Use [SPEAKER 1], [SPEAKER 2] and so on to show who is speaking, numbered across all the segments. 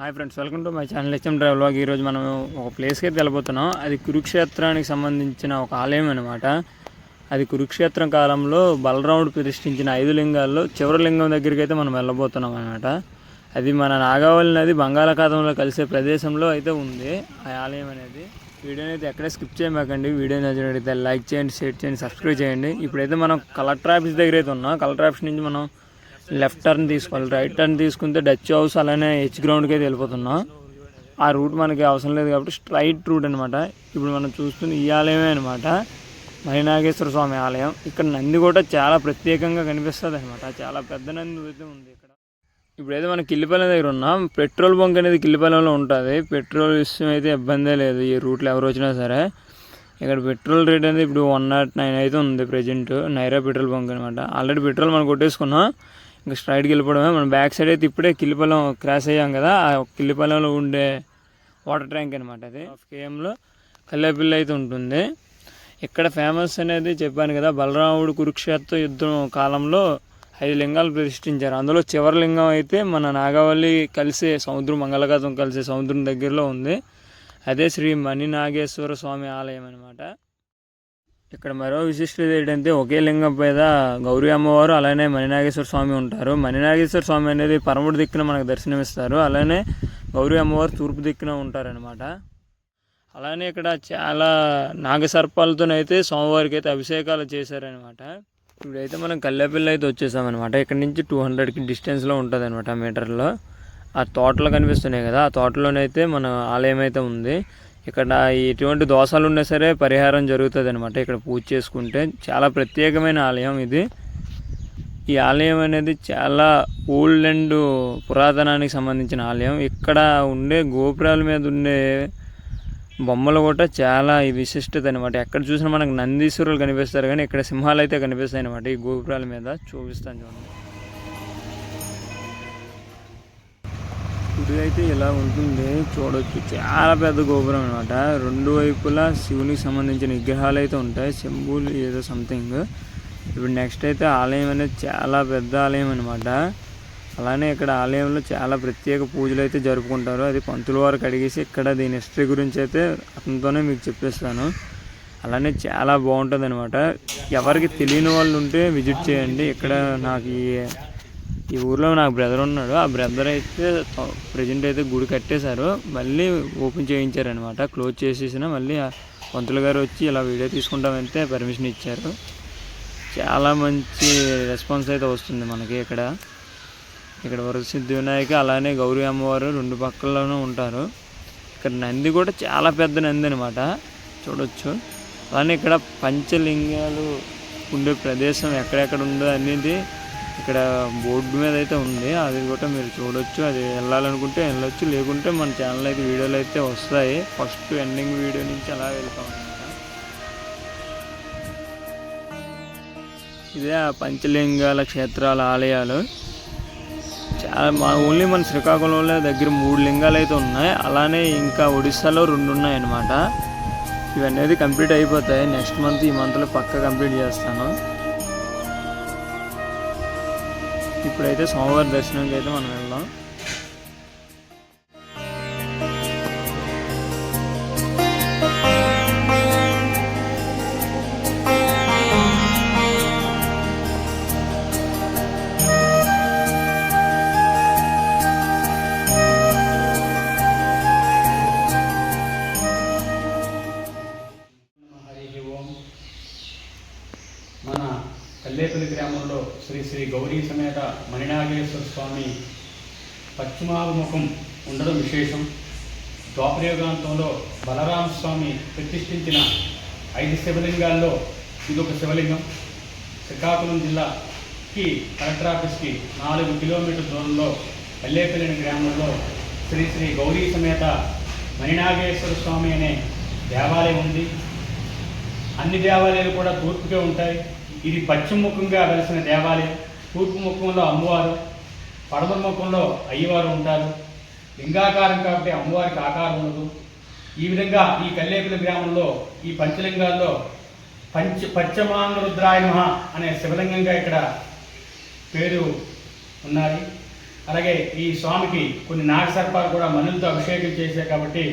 [SPEAKER 1] Hi friends welcome to my channel HM drive log ఈరోజు మనం ఒక ప్లేస్కి అయితే వెళ్ళిపోతున్నాం అది కురుక్షేత్రానికి సంబంధించిన ఒక ఆలయం అనమాట అది కురుక్షేత్రం కాలంలో బలరాముడు ప్రతిష్ఠించిన ఐదు లింగాల్లో చివరి లింగం దగ్గరికి అయితే మనం వెళ్ళబోతున్నాం అనమాట అది మన నాగావళి నది బంగాళాఖాతంలో కలిసే ప్రదేశంలో అయితే ఉంది. ఆ ఆలయం అనేది వీడియోని అయితే ఎక్కడే స్కిప్ చేయమాకండి. వీడియో నచ్చినట్లయితే లైక్ చేయండి షేర్ చేయండి సబ్స్క్రైబ్ చేయండి. ఇప్పుడైతే మనం కలెక్టర్ ఆఫీస్ దగ్గర అయితే ఉన్నాం. కలెక్టర్ ఆఫీస్ నుంచి మనం లెఫ్ట్ టర్న్ తీసుకోవాలి రైట్ టర్న్ తీసుకుంటే డచ్ హౌస్ అలానే హెచ్ గ్రౌండ్కి అయితే వెళ్ళిపోతున్నాం. ఆ రూట్ మనకి అవసరం లేదు కాబట్టి స్ట్రైట్ రూట్ అనమాట ఇప్పుడు మనం చూస్తుంది ఈ ఆలయమే అనమాట మరినాగేశ్వర స్వామి ఆలయం. ఇక్కడ నంది కూడా చాలా ప్రత్యేకంగా కనిపిస్తుంది అనమాట చాలా పెద్ద నంది అయితే ఉంది ఇక్కడ. ఇప్పుడైతే మనం కిల్లిపాలెం దగ్గర ఉన్నాం. పెట్రోల్ బంక్ అనేది కిల్లిపాలెంలో ఉంటుంది. పెట్రోల్ విషయం అయితే ఇబ్బందే లేదు. ఈ రూట్లో ఎవరు వచ్చినా సరే. ఇక్కడ పెట్రోల్ రేట్ అనేది ఇప్పుడు వన్ నాట్ నైన్ అయితే ఉంది ప్రజెంట్. నైరా పెట్రోల్ బంక్ అనమాట ఆల్రెడీ పెట్రోల్ మనం కొట్టేసుకున్నాం. ఇంకా స్ట్రైట్కి వెళ్ళిపోవడమే. మనం బ్యాక్ సైడ్ అయితే ఇప్పుడే కిల్లిపాలెం క్రాస్ అయ్యాం కదా. ఆ కిల్లిపాలెంలో ఉండే వాటర్ ట్యాంక్ అనమాట అది. హాఫ్ కేఎంలో కల్లేపిల్లి అయితే ఉంటుంది. ఇక్కడ ఫేమస్ అనేది చెప్పాను కదా బలరాముడు కురుక్షేత్ర యుద్ధం కాలంలో ఐదు లింగాలు ప్రతిష్ఠించారు. అందులో చివరి లింగం అయితే మన నాగావళి కలిసే సముద్రం మంగళఘాతం కలిసే సముద్రం దగ్గరలో ఉంది. అదే శ్రీ మణినాగేశ్వర స్వామి ఆలయం అనమాట ఇక్కడ మరో విశిష్టత ఏంటంటే ఒకే లింగం మీద గౌరీ అమ్మవారు అలానే మణినాగేశ్వర స్వామి ఉంటారు. మణినాగేశ్వర స్వామి అనేది పరముడి దిక్కున మనకు దర్శనమిస్తారు. అలానే గౌరీ అమ్మవారు తూర్పు దిక్కున ఉంటారనమాట అలానే ఇక్కడ చాలా నాగసర్పాలతోనైతే స్వామివారికి అయితే అభిషేకాలు చేశారనమాట ఇప్పుడైతే మనం కల్లేపల్లి అయితే వచ్చేసామన్నమాట. ఇక్కడ నుంచి టూ హండ్రెడ్కి డిస్టెన్స్లో ఉంటుంది అనమాట మీటర్లో. ఆ తోటలు కనిపిస్తున్నాయి కదా ఆ తోటలోనైతే మన ఆలయం అయితే ఉంది. ఇక్కడ ఎటువంటి దోషాలు ఉన్నా సరే పరిహారం జరుగుతుంది అనమాట ఇక్కడ పూజ చేసుకుంటే చాలా ప్రత్యేకమైన ఆలయం ఇది. ఈ ఆలయం అనేది చాలా ఓల్డ్ అండ్ పురాతనానికి సంబంధించిన ఆలయం. ఇక్కడ ఉండే గోపురాల మీద ఉండే బొమ్మలు కూడా చాలా ఈ విశిష్టత అనమాట ఎక్కడ చూసినా మనకు నందీశ్వరులు కనిపిస్తారు కానీ ఇక్కడ సింహాలు అయితే కనిపిస్తాయి అనమాట ఈ గోపురాల మీద. చూపిస్తాను చూడండి. గుడి అయితే ఇలా ఉంటుంది చూడొచ్చు. చాలా పెద్ద గోపురం అనమాట రెండు వైపులా శివునికి సంబంధించిన విగ్రహాలు అయితే ఉంటాయి. శంభులు ఏదో సంథింగ్ ఇప్పుడు నెక్స్ట్ అయితే ఆలయం అనేది చాలా పెద్ద ఆలయం అనమాట అలానే ఇక్కడ ఆలయంలో చాలా ప్రత్యేక పూజలు అయితే జరుపుకుంటారు. అది పంతుల వారికి అడిగేసి ఇక్కడ దీని హిస్టరీ గురించి అయితే అతనితోనే మీకు చెప్పేస్తాను. అలానే చాలా బాగుంటుంది అనమాట ఎవరికి తెలియని వాళ్ళు ఉంటే విజిట్ చేయండి. ఇక్కడ నాకు ఈ ఈ ఊర్లో నాకు బ్రదర్ ఉన్నాడు. ఆ బ్రదర్ అయితే ప్రజెంట్ అయితే గుడి కట్టేశారు. మళ్ళీ ఓపెన్ చేయించారనమాట క్లోజ్ చేసేసిన మళ్ళీ పంతులు గారు వచ్చి ఇలా వీడియో తీసుకుంటామంటే పర్మిషన్ ఇచ్చారు. చాలా మంచి రెస్పాన్స్ అయితే వస్తుంది మనకి ఇక్కడ. ఇక్కడ వరసిద్ధి వినాయక అలానే గౌరీ అమ్మవారు రెండు పక్కల్లోనూ ఉంటారు. ఇక్కడ నంది కూడా చాలా పెద్ద నంది అనమాట చూడొచ్చు. అలానే ఇక్కడ పంచలింగాలు ఉండే ప్రదేశం ఎక్కడెక్కడ ఉందో అనేది ఇక్కడ బోర్డు మీద అయితే ఉంది. అది కూడా మీరు చూడొచ్చు. అది వెళ్ళాలనుకుంటే వెళ్ళొచ్చు. లేకుంటే మన ఛానల్ అయితే వీడియోలు అయితే వస్తాయి. ఫస్ట్ ఎండింగ్ వీడియో నుంచి అలా వెళ్తాం ఇదే ఆ పంచలింగాల క్షేత్రాల ఆలయాలు. చాలా మా ఓన్లీ మన శ్రీకాకుళంలో దగ్గర మూడు లింగాలు అయితే ఉన్నాయి. అలానే ఇంకా ఒడిస్సాలో రెండు ఉన్నాయి అన్నమాట. ఇవన్నీ కంప్లీట్ అయిపోతాయి. నెక్స్ట్ మంత్ ఈ మంత్లో పక్క కంప్లీట్ చేస్తాను. ఇప్పుడైతే సోమవారం దర్శనంకి అయితే మనం వెళ్దాం.
[SPEAKER 2] ఆలయంలో శ్రీ శ్రీ గౌరీ సమేత మణినాగేశ్వర స్వామి పశ్చిమాభిముఖం ఉండడం విశేషం. ద్వాపరయుగాంతంలో బలరామ స్వామి ప్రతిష్ఠించిన ఐదు శివలింగాల్లో ఇదొక శివలింగం. శ్రీకాకుళం జిల్లాకి కలెక్టర్ ఆఫీస్కి నాలుగు కిలోమీటర్ దూరంలో కల్లేపల్లి గ్రామంలో శ్రీ శ్రీ గౌరీ సమేత మణినాగేశ్వర స్వామి అనే దేవాలయం ఉంది. అన్ని దేవాలయాలు కూడా తూర్పుకే ఉంటాయి. ఇది పశ్చిమ ముఖంగా వెలిసిన దేవాలయం. తూర్పు ముఖంలో అమ్మవారు పడమర ముఖంలో అయ్యవారు ఉంటారు. లింగాకారం కాబట్టి అమ్మవారికి ఆకారం ఉండదు. ఈ విధంగా ఈ కల్లేపల్లి గ్రామంలో ఈ పంచలింగాల్లో పంచ పశ్చిమానరుద్రాయమహ అనే శివలింగంగా ఇక్కడ పేరు ఉన్నాయి. అలాగే ఈ స్వామికి కొన్ని నాగసర్పాలు కూడా మనులతో అభిషేకం చేశారు కాబట్టి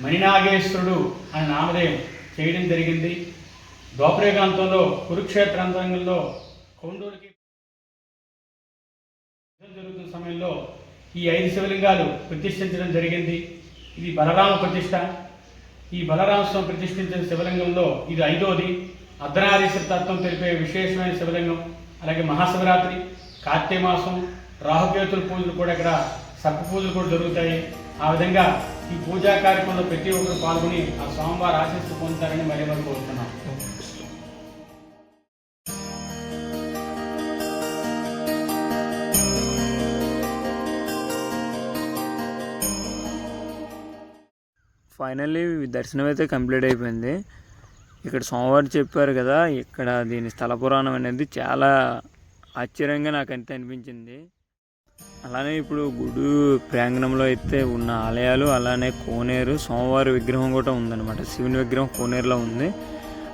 [SPEAKER 2] మణినాగేశ్వరుడు అనే నామధేయం చేయడం జరిగింది. ద్వాపరయుగాంతంలో కురుక్షేత్రాంతంలో కొండూరుకి యుద్ధం జరుగుతున్న సమయంలో ఈ ఐదు శివలింగాలు ప్రతిష్ఠించడం జరిగింది. ఇది బలరామ ప్రతిష్ట ఈ బలరామస్వామి ప్రతిష్ఠించిన శివలింగంలో ఇది ఐదోది. అర్ధనారీశ్వర తత్వం తెలిపే విశేషమైన శివలింగం అలాగే మహాశివరాత్రి కార్తీక మాసం రాహుకేతుల పూజలు కూడా ఇక్కడ సర్ప పూజలు కూడా జరుగుతాయి. ఆ విధంగా ఈ పూజా కార్యక్రమంలో ప్రతి ఒక్కరు పాల్గొని ఆ స్వామివారి ఆశీస్సు పొందుతారని మరీ వరకు కోరుతున్నాం.
[SPEAKER 1] ఫైనల్లీ దర్శనం అయితే కంప్లీట్ అయిపోయింది. ఇక్కడ సోమవారం చెప్పారు కదా ఇక్కడ దీని స్థల పురాణం అనేది చాలా ఆశ్చర్యంగా నాకు అంతే అనిపించింది. అలానే ఇప్పుడు గుడి ప్రాంగణంలో అయితే ఉన్న ఆలయాలు అలానే కోనేరు సోమవారి విగ్రహం కూడా ఉందన్నమాట. శివుని విగ్రహం కోనేరులో ఉంది.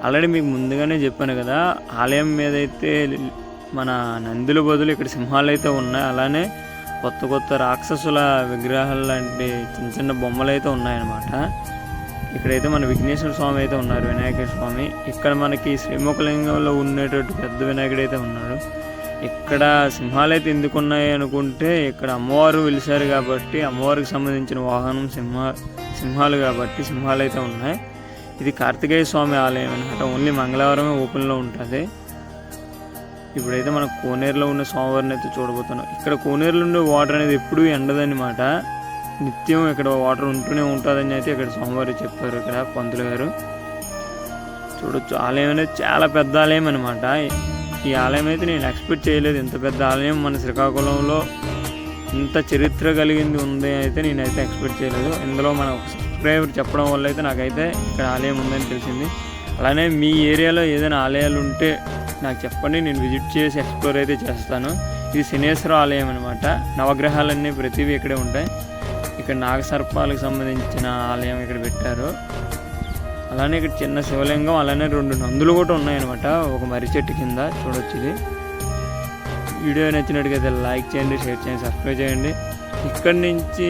[SPEAKER 1] ఆల్రెడీ మీకు ముందుగానే చెప్పాను కదా ఆలయం మీద అయితే మన నందుల బదులు ఇక్కడ సింహాలు అయితే ఉన్నాయి. అలానే కొత్త కొత్త రాక్షసుల విగ్రహాలు లాంటి చిన్న చిన్న బొమ్మలు అయితే ఉన్నాయన్నమాట. ఇక్కడైతే మన విఘ్నేశ్వర స్వామి అయితే ఉన్నారు వినాయక స్వామి. ఇక్కడ మనకి శ్రీముఖలింగంలో ఉండేటట్టు పెద్ద వినాయకుడు అయితే ఉన్నాడు. ఇక్కడ సింహాలు అయితే ఎందుకు ఉన్నాయి అనుకుంటే ఇక్కడ అమ్మవారు వెలిసారు కాబట్టి అమ్మవారికి సంబంధించిన వాహనం సింహ సింహాలు కాబట్టి సింహాలు అయితే ఉన్నాయి. ఇది కార్తికేయ స్వామి ఆలయం అనమాట ఓన్లీ మంగళవారమే ఓపెన్లో ఉంటుంది. ఇప్పుడైతే మనం కోనేరులో ఉన్న సోమవారిని అయితే చూడబోతున్నాం. ఇక్కడ కోనేరులో ఉండే వాటర్ అనేది ఎప్పుడూ ఎండదన్నమాట. నిత్యం ఇక్కడ వాటర్ ఉంటూనే ఉంటుందని అయితే ఇక్కడ సోమవారి చెప్పారు ఇక్కడ పంతులు గారు. చూడొచ్చు ఆలయం అనేది చాలా పెద్ద ఆలయం అనమాట ఈ ఆలయం అయితే నేను ఎక్స్పెక్ట్ చేయలేదు. ఇంత పెద్ద ఆలయం మన శ్రీకాకుళంలో ఇంత చరిత్ర కలిగింది ఉంది అయితే నేనైతే ఎక్స్పెక్ట్ చేయలేదు. ఇందులో మన సబ్స్క్రైబర్ చెప్పడం వల్ల అయితే నాకైతే ఇక్కడ ఆలయం ఉందని తెలిసింది. అలానే మీ ఏరియాలో ఏదైనా ఆలయాలు ఉంటే నాకు చెప్పండి నేను విజిట్ చేసి ఎక్స్ప్లోర్ అయితే చేస్తాను. ఇది శనేశ్వర ఆలయం అనమాట నవగ్రహాలన్నీ ప్రతివి ఇక్కడే ఉంటాయి. ఇక్కడ నాగసర్పాలకు సంబంధించిన ఆలయం ఇక్కడ పెట్టారు. అలానే ఇక్కడ చిన్న శివలింగం అలానే రెండు నందులు కూడా ఉన్నాయన్నమాట. ఒక మర్రి చెట్టు కింద చూడొచ్చు ఇది. వీడియో నచ్చినట్టుగా లైక్ చేయండి షేర్ చేయండి సబ్స్క్రైబ్ చేయండి. ఇక్కడి నుంచి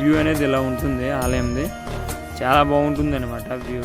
[SPEAKER 1] వ్యూ అనేది ఇలా ఉంటుంది ఆలయంది. చాలా బాగుంటుంది అనమాట వ్యూ.